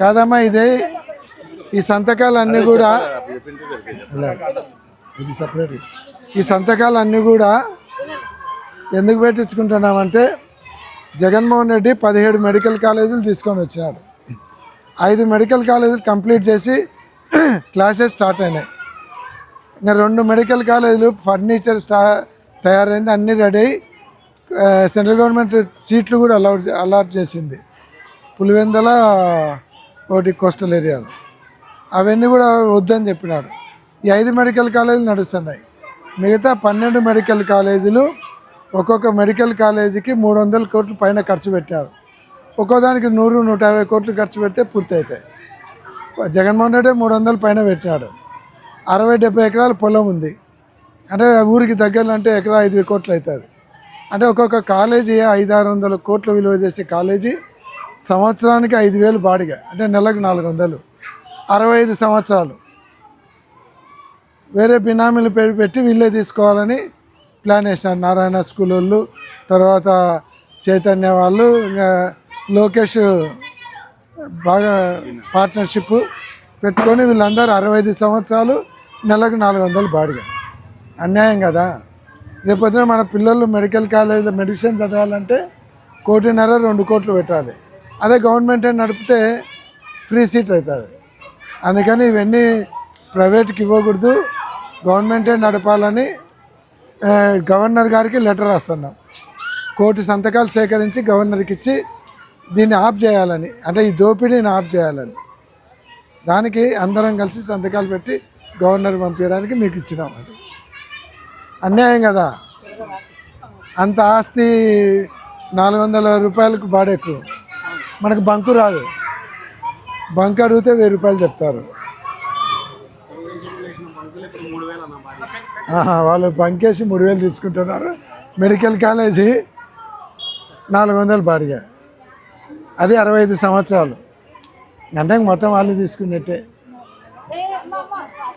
కాదమ్మా ఇది ఈ సంతకాలన్నీ కూడా ఇది సపరేట్ ఈ సంతకాలన్నీ కూడా ఎందుకు పెట్టించుకుంటున్నామంటే జగన్మోహన్ రెడ్డి పదిహేడు మెడికల్ కాలేజీలు తీసుకొని వచ్చినాడు. ఐదు మెడికల్ కాలేజీలు కంప్లీట్ చేసి క్లాసెస్ స్టార్ట్ అయినాయి. ఇంకా రెండు మెడికల్ కాలేజీలు ఫర్నిచర్ స్టా తయారైంది అన్నీ రెడీ అయ్యి, సెంట్రల్ గవర్నమెంట్ సీట్లు కూడా అలౌట్ అలాట్ చేసింది. పులివెందల ఒకటి కోస్టల్ ఏరియాలో. అవన్నీ కూడా వద్దని చెప్పినాడు. ఈ ఐదు మెడికల్ కాలేజీలు నడుస్తున్నాయి. మిగతా పన్నెండు మెడికల్ కాలేజీలు ఒక్కొక్క మెడికల్ కాలేజీకి మూడు వందల కోట్ల పైన ఖర్చు పెట్టారు. ఒక్కోదానికి నూరు నూట యాభై కోట్లు ఖర్చు పెడితే పూర్తి అవుతాయి జగన్మోహన్ రెడ్డి మూడు వందల పైన పెట్టినాడు అరవై డెబ్బై ఎకరాల పొలం ఉంది. అంటే ఊరికి దగ్గరలో అంటే ఎకరా ఐదు కోట్లు అవుతుంది అంటే ఒక్కొక్క కాలేజీ ఐదు ఆరు వందల కోట్లు విలువ చేసే కాలేజీ సంవత్సరానికి ఐదు వేలు బాడిగ అంటే నెలకు నాలుగు వందలు. అరవై ఐదు సంవత్సరాలు. వేరే బినామీలు పేరు పెట్టి వీళ్ళే తీసుకోవాలని ప్లాన్ వేసినారు. నారాయణ స్కూల్ వాళ్ళు తర్వాత చైతన్య వాళ్ళు ఇంకా లోకేష్ బాగా పార్ట్నర్షిప్ పెట్టుకొని వీళ్ళందరూ అరవై ఐదు సంవత్సరాలు నెలకు నాలుగు వందలు బాడిగ. అన్యాయం కదా. రేపొద్దున మన పిల్లలు మెడికల్ కాలేజీలో మెడిసిన్ చదవాలంటే కోటిన్నర రెండు కోట్లు పెట్టాలి. అదే గవర్నమెంట్ నడిపితే ఫ్రీ సీట్ అవుతుంది. అందుకని ఇవన్నీ ప్రైవేట్కి ఇవ్వకూడదు. గవర్నమెంటే నడపాలని గవర్నర్ గారికి లెటర్ రాస్తున్నాం. కోటి సంతకాలు సేకరించి గవర్నర్కి ఇచ్చి దీన్ని ఆఫ్ చేయాలని అంటే ఈ దోపిడీని ఆఫ్ చేయాలని. దానికి అందరం కలిసి సంతకాలు పెట్టి గవర్నర్ పంపించడానికి మీకు ఇచ్చినాం అది. అన్యాయం కదా? అంత ఆస్తి నాలుగు వందల రూపాయలకు బాడెక్కు మనకు బంకు రాదు. బంక్ అడిగితే వెయ్యి రూపాయలు చెప్తారు. వాళ్ళు బంకేసి మూడు వేలు తీసుకుంటున్నారు. మెడికల్ కాలేజీ నాలుగు వందలు బాడిగా. అది అరవై ఐదు సంవత్సరాలు. అంటే మొత్తం వాళ్ళు తీసుకున్నట్టే.